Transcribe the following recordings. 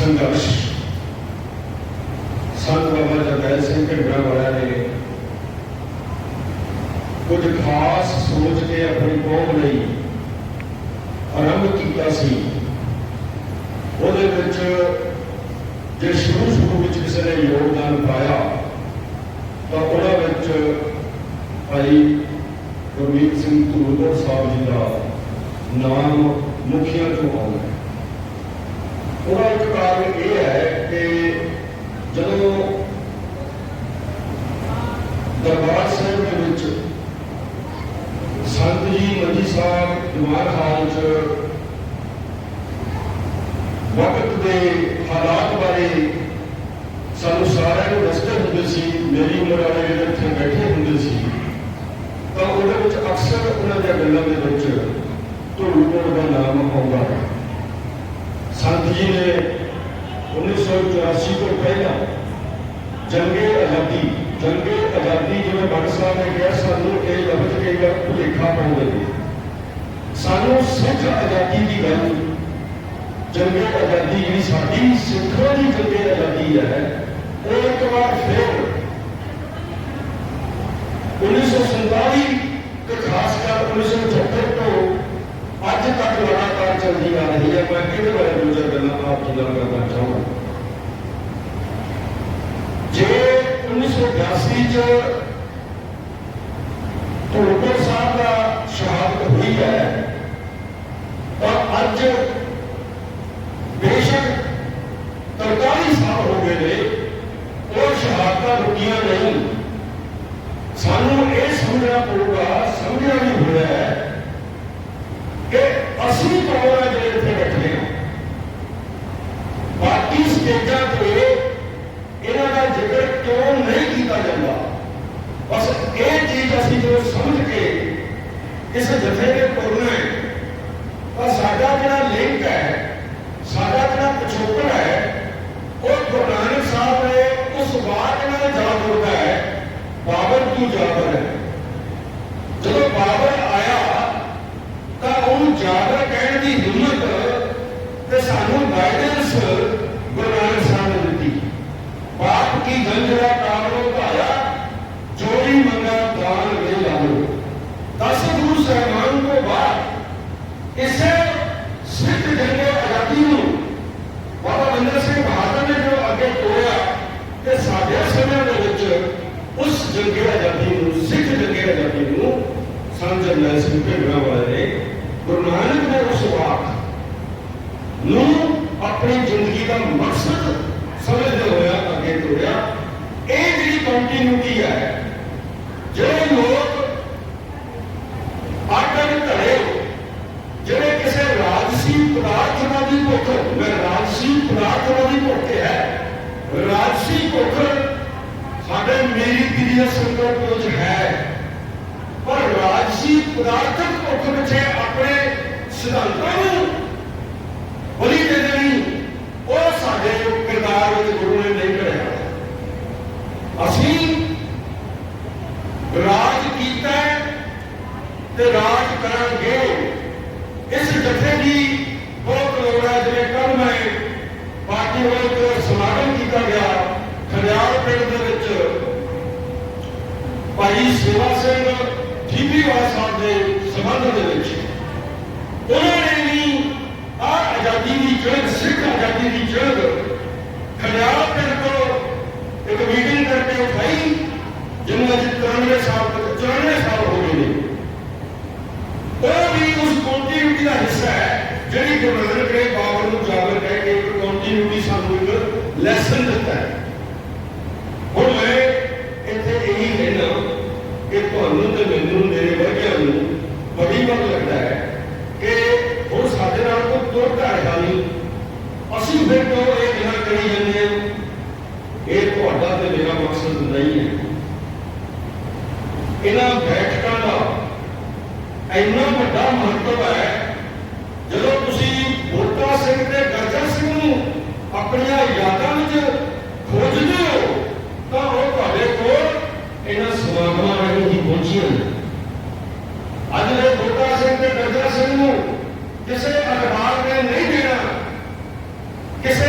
ਸੰਘਰਸ਼। ਸੰਤ ਬਾਬਾ ਜਗੈਲ ਸਿੰਘ ਢਿੰਗਰਾ ਵਾਲਿਆਂ ਨੇ ਕੁਝ ਖਾਸ ਸੋਚ ਕੇ ਆਪਣੀ ਕੌਮ ਲਈ ਆਰੰਭ ਕੀਤਾ ਸੀ। ਉਹਦੇ ਵਿੱਚ ਜੇ ਸ਼ੁਰੂ ਸ਼ੁਰੂ ਵਿੱਚ ਕਿਸੇ ਨੇ ਯੋਗਦਾਨ ਪਾਇਆ, ਤਾਂ ਉਹਨਾਂ ਵਿੱਚ ਭਾਈ ਗੁਰਮੀਤ ਸਿੰਘ ਧੂਲਪੁਰ ਸਾਹਿਬ ਜੀ ਦਾ ਨਾਮ ਮੁਖੀਆਂ ਚੋਂ ਆਉਂਦਾ ਹੈ। ਉਹਦਾ ਇੱਕ ਕਾਰਨ ਇਹ ਹੈ ਕਿ ਜਦੋਂ ਦਰਬਾਰ ਸਾਹਿਬ ਦੇ ਵਿੱਚ ਸੰਤ ਜੀ ਮੰਜੀ ਸਾਹਿਬ ਦੀਵਾਨ ਹਾਲ 'ਚ ਵਕਤ ਦੇ ਹਾਲਾਤ ਬਾਰੇ ਸਾਨੂੰ ਸਾਰਿਆਂ ਨੂੰ ਦੱਸਦੇ ਹੁੰਦੇ ਸੀ, ਮੇਰੀ ਉਮਰ ਵਾਲੇ ਜਿਹੜੇ ਇੱਥੇ ਬੈਠੇ ਹੁੰਦੇ ਸੀ, ਤਾਂ ਉਹਦੇ ਵਿੱਚ ਅਕਸਰ ਉਹਨਾਂ ਦੀਆਂ ਗੱਲਾਂ ਦੇ ਵਿੱਚ ਧੂਲਪੁਰ ਦਾ ਨਾਮ ਆਉਂਦਾ ਹੈ। ਸੰਤ ਜੀ ਨੇ 1984 ਤੋਂ ਪਹਿਲਾਂ ਜੰਗੇ ਆਜ਼ਾਦੀ ਜੰਗੇ ਆਜ਼ਾਦੀ ਜਿਵੇਂ ਬਣ ਸਾਹਿਬ ਨੇ ਕਿਹਾ ਸਾਨੂੰ ਇਹ ਲਫ਼ਜ਼ ਕਈ ਵਾਰ ਭੁਲੇਖਾ ਪਾਉਂਦੇ ਨੇ ਸਾਨੂੰ ਸਿੱਖ ਆਜ਼ਾਦੀ ਦੀ ਗੱਲ ਜੰਗੇ ਆਜ਼ਾਦੀ ਜਿਹੜੀ ਸਾਡੀ ਸਿੱਖਾਂ ਦੀ ਜੰਗੇ ਆਜ਼ਾਦੀ ਹੈ ਉਹ ਇੱਕ ਵਾਰ ਫਿਰ 1947 ਤੇ ਖਾਸ ਕਰ 1976 ਤੋਂ ਅੱਜ ਤੱਕ ਲਗਾਤਾਰ ਆ ਰਹੀ ਹੈ ਮੈਂ ਕਿਹਦੇ ਬਾਰੇ ਦੋ ਚਾਰ ਗੱਲਾਂ ਆਪ ਜੀ ਨਾਲ ਕਰਨਾ ਚਾਹੁੰਦਾ ਜੇ 1982 ਚ ਧੂਲਪੁਰ ਸਾਹਿਬ ਦਾ ਸ਼ਹਾਦਤ ਹੋਈ ਹੈ ਤਾਂ ਅੱਜ ਬੇਸ਼ੱਕ 43 ਸਾਲ ਹੋ ਗਏ ਨੇ ਉਹ ਸ਼ਹਾਦਤਾਂ ਰੁਕੀਆਂ ਨਹੀਂ ਸਾਨੂੰ ਇਹ ਸਮਝਣਾ ਪਊਗਾ ਸਮਝਣਾ ਵੀ ਹੋਇਆ ਹੈ ਕਿ ਅਸੀਂ ਕੌਣ ਹੈ ਜਿਹੜੇ ਇੱਥੇ ਬੈਠੇ ਹਾਂ ਬਾਕੀ ਸਟੇਜਾਂ ਤੇ ਇਹਨਾਂ ਦਾ ਜ਼ਿਕਰ ਕਿਉਂ ਨਹੀਂ ਕੀਤਾ ਜਾਂਦਾ ਬਸ ਇਹ ਚੀਜ਼ ਅਸੀਂ ਜੋ ਸਮਝ ਕੇ ਇਸ ਜਥੇ ਦੇ ਤੁਰਨਾ ਹੈ ਤਾਂ ਸਾਡਾ ਜਿਹੜਾ ਲਿੰਕ ਹੈ ਸਾਡਾ ਜਿਹੜਾ ਪਿਛੋਕੜ ਹੈ ਉਹ ਗੁਰੂ ਨਾਨਕ ਸਾਹਿਬ ਨੇ ਉਸ ਬਾਤ ਨਾਲ ਜਾ ਜੁੜਦਾ ਹੈ ਬਾਬਰ ਤੂੰ ਹੈ। ਜਦੋਂ ਬਾਬਰ ਆਇਆ ਤਾਂ ਉਹਨੂੰ ਜਾਬਰ ਕਹਿਣ ਦੀ ਹਿੰਮਤ ਤੇ ਸਾਨੂੰ ਗਾਈਡੈਂਸ ਗੁਰੂ ਨਾਨਕ ਸਾਹਿਬ ਨੇ ਦਿੱਤੀ। ਬਾਪ ਕੀ ਗੰਜਰਾ ਕਾਮਰੋ ਭਾਇਆ ਚੋਰੀ ਮੰਗਾ ਦਾਨ ਵੇ ਲਾਲੋ ਦਸ ਗੁਰੂ ਸਾਹਿਬਾਨ ਤੋਂ ਬਾਅਦ ਇਸੇ ਸਿੱਖ ਜੰਗੇ ਆਜ਼ਾਦੀ ਨੂੰ ਬਾਬਾ ਬੰਦਰ ਸਿੰਘ ਬਹਾਦਰ ਨੇ ਜੋ ਅੱਗੇ ਤੋੜਿਆ ਕਿ ਸਾਡੇ ਸਮੇਂ ਦੇ ਵਿੱਚ ਉਸ ਜੰਗੇ ਆਜ਼ਾਦੀ ਨੂੰ ਸਿੱਖ ਜੰਗੇ ਆਜ਼ਾਦੀ ਨੂੰ ਸੰਤ ਜਰਨੈਲ ਵਾਲੇ ਗੁਰੂ ਨਾਨਕ ਦੇ ਉਸ ਵਾਕ ਨੂੰ ਆਪਣੀ ਜ਼ਿੰਦਗੀ ਦਾ ਮਕਸਦ ਸਮਝਦੇ ਹੋਇਆ, ਅੱਗੇ ਤੋੜਿਆ ਇਹ ਜਿਹੜੀ ਕੰਟੀਨਿਊਟੀ ਹੈ? ਜਿਹੜੇ ਲੋਕ ਆਟਨ ਧੜੇ ਜਿਹੜੇ ਕਿਸੇ ਰਾਜਸੀ ਪਦਾਰਥਾਂ ਦੀ ਭੁੱਖ ਮੈਂ ਰਾਜਸੀ ਪਦਾਰਥਾਂ ਦੀ ਭੁੱਖ ਹੈ। ਰਾਜਸੀ ਭੁੱਖ ਸਾਡੇ ਮੇਰੀ ਕਿਰਿਆ ਸੰਕਲਪ ਵਿੱਚ ਹੈ। ਪਰ ਰਾਜਸੀ ਪਦਾਰਥਕ ਭੁੱਖ ਵਿੱਚ ਆਪਣੇ ਸਿਧਾਂਤਾਂ ਨੂੰ। ਬਲੀ ਦੇ ਦੇਣੀ, ਉਹ ਸਾਡੇ ਕਿਰਦਾਰ ਵਿੱਚ ਗੁਰੂ ਨੇ ਨਹੀਂ ਕਰਿਆ। ਅਸੀਂ ਰਾਜ ਕੀਤਾ ਤੇ ਰਾਜ ਕਰਾਂਗੇ। ਇਸ ਜਥੇ ਦੀ ਬਹੁਤ ਲੋੜ ਹੈ, ਜਿਵੇਂ ਕੱਲ ਮੈਂ ਪਾਰਟੀ ਵੱਲੋਂ ਇੱਕ ਸਮਾਗਮ ਕੀਤਾ ਗਿਆ ਖੜਿਆਲ ਪਿੰਡ ਦੇ ਵਿੱਚ। ਭਾਈ ਸੇਵਾ ਸਿੰਘ ਠੀਬੀਵਾਲ ਸਾਹਿਬ ਸੰਬੰਧ ਦੇ ਵਿੱਚ ਉਹਨਾਂ ਨੇ ਵੀ ਆ ਆਜ਼ਾਦੀ ਦੀ ਜੰਗ, ਸਿੱਖ ਆਜ਼ਾਦੀ ਦੀ ਜੰਗ ਖੜਿਆਲ ਪਿੰਡ ਇੱਕ ਮੀਟਿੰਗ ਕਰਕੇ ਉਠਾਈ, ਜਿਹਨਾਂ ਚ 93 ਸਾਲ 94 ਸਾਲ ਹੋ ਗਏ ਨੇ। ਉਹ ਵੀ ਉਸ ਕੰਟੀਨਿਊਟੀ ਦਾ ਹਿੱਸਾ ਹੈ, ਜਿਹੜੀ ਗੁਰੂ ਨਾਨਕ ਨੇ ਬਾਬਰ ਨੂੰ ਜਾਗਰ ਕਹਿ ਕੇ ਇੱਕ ਕੰਟੀਨਿਊਟੀ ਸਾਨੂੰ ਇੱਕ ਲੈਸਨ ਦਿੱਤਾ ਹੈ। ਹੁਣ ਮੈਂ ਇੱਥੇ ਇਹੀ ਕਹਿਣਾ ਕਿ ਤੁਹਾਨੂੰ ਤੇ ਮੈਨੂੰ, ਮੇਰੇ ਵਰਗਿਆਂ ਨੂੰ ਬੜੀ ਵਾਰ ਲੱਗਦਾ ਹੈ ਕਿ ਹੁਣ ਸਾਡੇ ਨਾਲ ਕੋਈ ਤੁਰਦਾ ਹੈ ਨਹੀਂ। ਅਸੀਂ ਫਿਰ ਤੋਂ ਇਹ ਗੱਲਾਂ ਕਰੀ ਜਾਂਦੇ ਹਾਂ, ਇਹ ਤੁਹਾਡਾ ਤੇ ਮੇਰਾ ਮਕਸਦ ਨਹੀਂ ਹੈ। ਇਹਨਾਂ ਬੈਠਕਾਂ ਦਾ ਇੰਨਾ ਵੱਡਾ ਮਹੱਤਵ ਹੈ, ਜਦੋਂ ਤੁਸੀਂ ਬੋਟਾ ਸਿੰਘ ਤੇ ਗਰਜਾ ਸਿੰਘ ਨੂੰ ਆਪਣੀਆਂ ਯਾਦਾਂ ਵਿੱਚ ਖੋਜਦੇ ਹੋ ਤਾਂ ਉਹ ਤੁਹਾਡੇ ਕੋਲ ਇਹਨਾਂ ਸਮਾਗਮਾਂ ਰਾਹੀਂ ਹੀ ਪਹੁੰਚੀਆਂ ਨੇ ਅੱਜ ਦੇ ਬੋਟਾ ਸਿੰਘ ਤੇ ਗਰਜਾ ਸਿੰਘ ਨੂੰ ਕਿਸੇ ਅਖਬਾਰ ਨੇ ਨਹੀਂ ਦੇਣਾ ਕਿਸੇ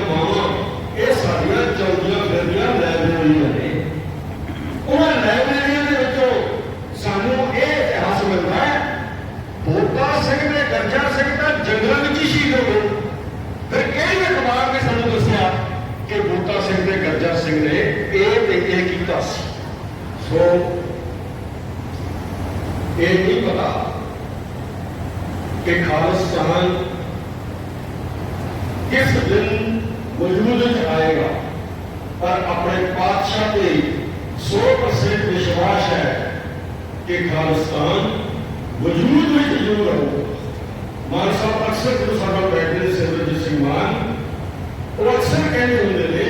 ਮਾਵਾਂ ਇਹ ਸਾਡੀਆਂ ਚੌਂਦੀਆਂ ਫਿਰਦੀਆਂ ਲਾਇਬ੍ਰੇਰੀਆਂ ਨੇ ਉਹਨਾਂ ਲਾਇਬ੍ਰੇਰੀਆਂ ਦੇ ਵਿੱਚੋਂ ਸਾਨੂੰ ਇਹ ਇਤਿਹਾਸ ਮਿਲਦਾ ਹੈ, ਬੋਤਾ ਸਿੰਘ ਨੇ ਗਰਜਾ ਸਿੰਘ ਦਾ ਜੰਗਲਾਂ ਵਿੱਚ ਹੀ ਸ਼ਹੀਦ ਹੋ ਗਏ। ਫਿਰ ਕਿਹੜੇ ਅਖਬਾਰ ਨੇ ਸਾਨੂੰ ਦੱਸਿਆ ਕਿ ਬੋਤਾ ਸਿੰਘ ਤੇ ਗਰਜਾ ਸਿੰਘ ਨੇ ਇਹ ਤੇ ਇਹ ਕੀਤਾ ਸੀ? ਸੋ, ਇਹ ਨਹੀਂ ਪਤਾ ਕਿ ਖਾਲਿਸਤਾਨ ਕਿਸ ਦਿਨ ਵਜੂਦ ਵਿੱਚ ਆਏਗਾ ਪਰ ਆਪਣੇ ਪਾਤਸ਼ਾਹ ਤੇ 100% ਵਿਸ਼ਵਾਸ ਹੈ ਕਿ ਖਾਲਿਸਤਾਨ ਵਜੂਦ ਵਿੱਚ ਜ਼ਰੂਰ ਆਊਗਾ ਮਾਨ ਸਾਹਿਬ, ਅਕਸਰ ਜਦੋਂ ਸਾਡਾ ਬੈਠਦੇ ਨੇ ਸਿਰਜੀਤ ਸਿੰਘ ਮਾਨ, ਉਹ ਅਕਸਰ ਕਹਿੰਦੇ ਹੁੰਦੇ ਨੇ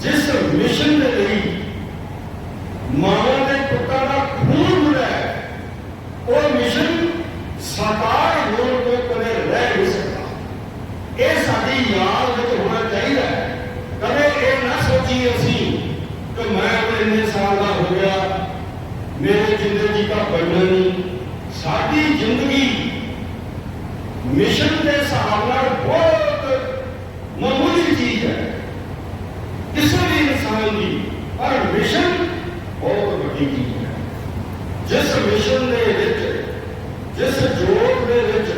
ਜਿਸ ਮਿਸ਼ਨ ਦੇ ਲਈ ਮਾਂ ਦੇ ਪੁੱਤਾਂ ਦਾ ਖੂਨ ਜੁੜਿਆ ਹੈ ਉਹ ਮਿਸ਼ਨ ਸਾਕਾਰ ਹੋਣ ਤੋਂ ਕਦੇ ਰਹਿ ਨਹੀਂ ਸਕਦਾ ਇਹ ਸਾਡੀ ਯਾਦ ਵਿੱਚ ਹੋਣਾ ਚਾਹੀਦਾ ਹੈ ਕਦੇ ਇਹ ਨਾ ਸੋਚੀਏ ਅਸੀਂ ਕਿ ਮੈਂ ਸਾਲ ਦਾ ਹੋ ਗਿਆ, ਮੇਰੇ ਜ਼ਿੰਦਗੀ ਦਾ ਬਣਨਾ ਨਹੀਂ ਸਾਡੀ ਜ਼ਿੰਦਗੀ ਮਿਸ਼ਨ ਦੇ ਹਿਸਾਬ ਨਾਲ ਬਹੁਤ ਮਾਮੂਲੀ ਚੀਜ਼ ਹੈ। ਕਿਸੇ ਵੀ ਇਨਸਾਨ ਦੀ ਪਰ ਮਿਸ਼ਨ ਬਹੁਤ ਵੱਡੀ ਚੀਜ਼ ਹੈ। ਜਿਸ ਮਿਸ਼ਨ ਦੇ ਵਿੱਚ, ਜਿਸ ਜੋੜ ਦੇ ਵਿੱਚ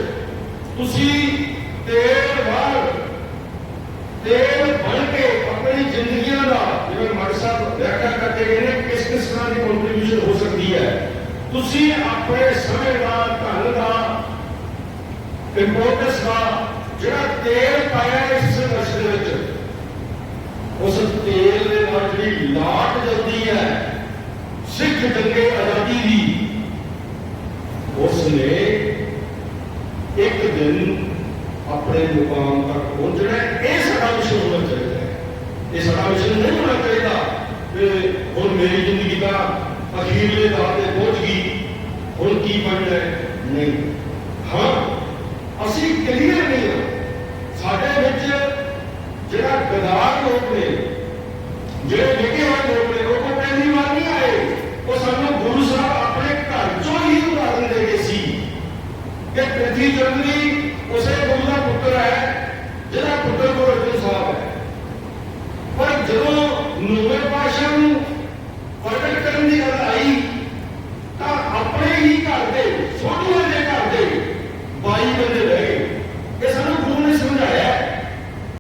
ਤੁਸੀਂ ਤੇਲ ਵਾਲ ਤੇਲ ਬਣ ਕੇ ਆਪਣੀ ਜ਼ਿੰਦਗੀ ਵਿਆਖਿਆ ਕਰਕੇ ਗਏ ਨੇ ਕਿਸ ਕਿਸ ਤਰ੍ਹਾਂ ਦੀ ਕੰਟਰੀਬਿਊਸ਼ਨ ਹੋ ਸਕਦੀ ਹੈ? ਤੁਸੀਂ ਆਪਣੇ ਸਮੇਂ ਦਾ, ਧਨ ਦਾ ਇੰਪੋਰਟੈਂਸ ਦਾ ਜਿਹੜਾ ਤੇਲ ਪਾਇਆ ਇਸ ਸੰਘਰਸ਼ ਦੇ ਵਿੱਚ, ਉਸ ਤੇਲ ਦੇ ਨਾਲ ਜਿਹੜੀ ਲਾਟ ਜਲਦੀ ਹੈ, ਸਿੱਖ ਜੰਗੇ ਆਜ਼ਾਦੀ ਦੀ ਉਸ ਨੇ ਇੱਕ ਦਿਨ ਆਪਣੇ ਮੇਰੀ ਜ਼ਿੰਦਗੀ ਦਾ ਅਖੀਰਲੇ ਦਾਅ ਤੇ ਪਹੁੰਚ ਗਈ। ਹੁਣ ਕੀ ਬਣਦਾ ਹੈ? ਨਹੀਂ। ਹਾਂ ਅਸੀਂ ਕਲੀਅਰ ਨਹੀਂ ਹਾਂ। ਸਾਡੇ ਵਿੱਚ ਜਿਹੜਾ ਗਦਾਰ ਲੋਕ ਨੇ ਜਿਹੜੇ ਲੱਗੇ ਹੋਏ ਲੋਕ ਨੇ ਉਹ ਪਹਿਲੀ ਵਾਰ ਨਹੀਂ ਆਏ। ਉਹ ਸਾਨੂੰ ਗੁਰੂ ਸਾਹਿਬ ਆਪਣੇ ਘਰ ਚੋਂ ਹੀ ਉਦਾਹਰਨ ਦੇ ਗਏ ਸੀ। ਕਿ ਪ੍ਰਿਥੀ ਚੰਦ ਜੀ ਉਸੇ ਗੁਰੂ ਦਾ ਪੁੱਤਰ ਹੈ ਜਿਹੜਾ ਪੁੱਤਰ ਗੁਰੂ ਅਰਜਨ ਸਾਹਿਬ ਹੈ। ਪਰ ਜਦੋਂ ਨੂਰ ਪਾਸ਼ਾ ਨੂੰ